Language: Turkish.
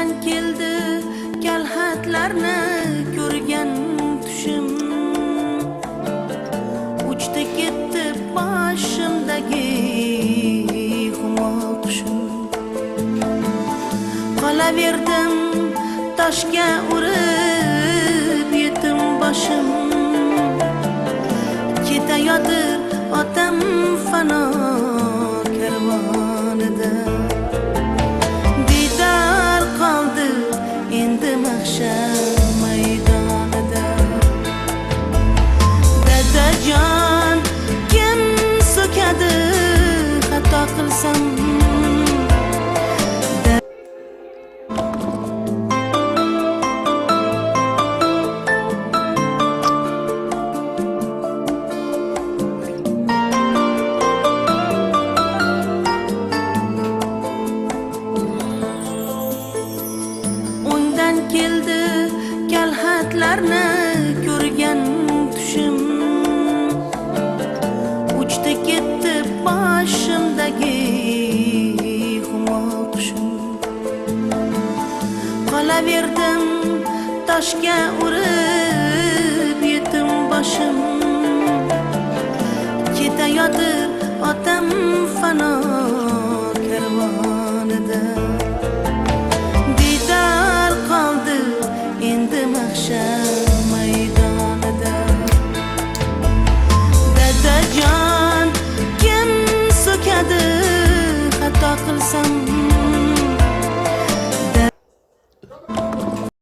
O'ngdan keldi kalxatlarni ko'rgan tushim uchdi ketdi boshimdagi humo qushim qolaverdim toshga urib yetim boshim ketayotir otam fano endi mahshar maydonida dadajon kim so'kadi xato qilsam keldi. Kalxatlarni ko'rgan tushim. Uchdi ketdi boshimdagi humo qushim qolaverdim toshga urib yetim boshim. Ketayotir otam fano colossal